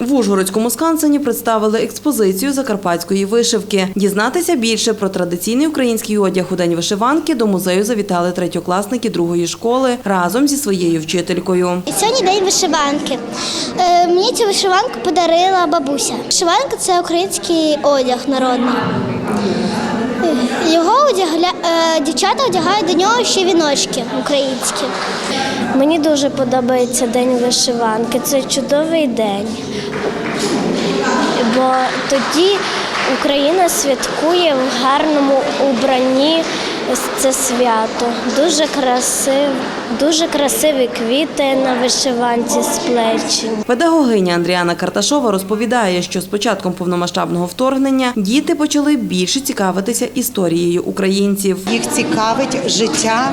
В Ужгородському скансені представили експозицію закарпатської вишивки. Дізнатися більше про традиційний український одяг у день вишиванки до музею завітали третьокласники другої школи разом зі своєю вчителькою. Сьогодні день вишиванки. Е, мені цю вишиванку подарила бабуся. Вишиванка це український одяг народний. Дівчата одягають до нього ще віночки українські. Мені дуже подобається День вишиванки. Це чудовий день. Бо тоді Україна святкує в гарному убранні це свято. Дуже красив, дуже красиві квіти на вишиванці сплечені. Педагогиня Андріана Карташова розповідає, що з початком повномасштабного вторгнення діти почали більше цікавитися історією українців. Їх цікавить життя.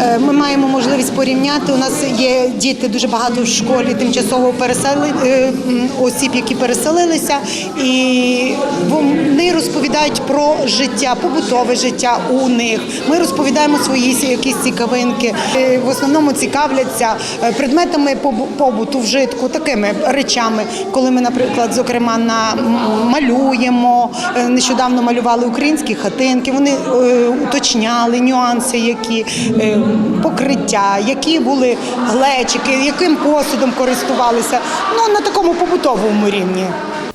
Е, Ми маємо можливість порівняти. У нас є діти дуже багато в школі тимчасово пересели е, осіб, які переселилися, і вони розповідають про життя, побутове життя у них. Ми розповідаємо свої якісь цікавинки. Е, В основному цікавляться е, предметами побу- побуту, вжитку, такими речами. Коли ми, наприклад, зокрема на малюємо, е, нещодавно малювали українські хатинки. Вони уточняли нюанси, які покриття, які були глечики, яким посудом користувалися. Ну на такому побутовому рівні.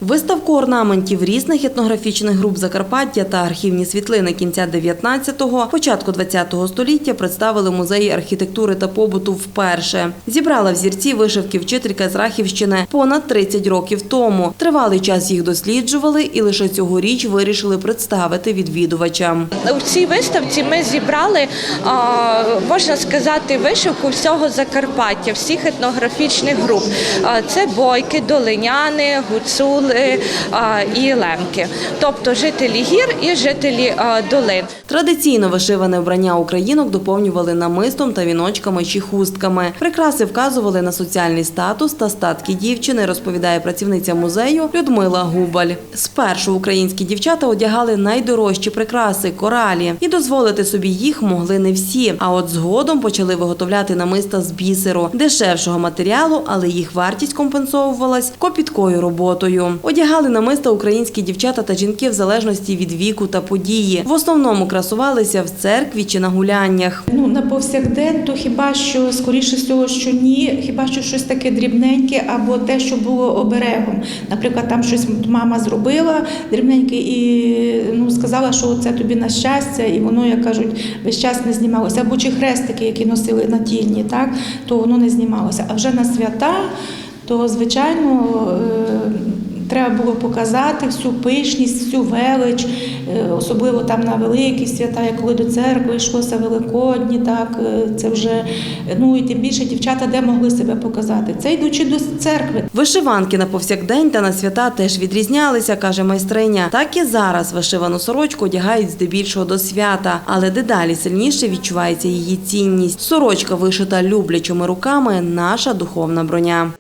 Виставку орнаментів різних етнографічних груп Закарпаття та архівні світлини кінця 19-го, початку 20-го століття представили музеї архітектури та побуту вперше. Зібрала взірці вишивки вчителька з Рахівщини понад 30 років тому. Тривалий час їх досліджували і лише цьогоріч вирішили представити відвідувачам. У цій виставці ми зібрали, можна сказати, вишивку всього Закарпаття, всіх етнографічних груп. Це бойки, долиняни, гуцули і лемки, тобто жителі гір і жителі долин. Традиційно вишиване вбрання українок доповнювали намистом та віночками чи хустками. Прикраси вказували на соціальний статус та статки дівчини, розповідає працівниця музею Людмила Губаль. Спершу українські дівчата одягали найдорожчі прикраси коралі, і дозволити собі їх могли не всі. А от згодом почали виготовляти намиста з бісеру, дешевшого матеріалу, але їх вартість компенсовувалась копіткою роботою. Одягали намиста українські дівчата та жінки в залежності від віку та події. В основному красувалися в церкві чи на гуляннях. Ну, на повсякдень, то хіба що, скоріше всього, що ні, хіба що щось таке дрібненьке або те, що було оберегом. Наприклад, там щось мама зробила дрібненьке і ну, сказала, що це тобі на щастя, і воно, як кажуть, весь час не знімалося. Або чи хрестики, які носили на тільні, так, то воно не знімалося. А вже на свята, то звичайно. Треба було показати всю пишність, всю велич, е, особливо там на великі свята, як коли до церкви йшлося Великодні, так е, це вже ну і тим більше дівчата де могли себе показати. Це йдучи до церкви. Вишиванки на повсякдень та на свята теж відрізнялися, каже майстриня. Так і зараз вишивану сорочку одягають здебільшого до свята, але дедалі сильніше відчувається її цінність. Сорочка вишита люблячими руками наша духовна броня.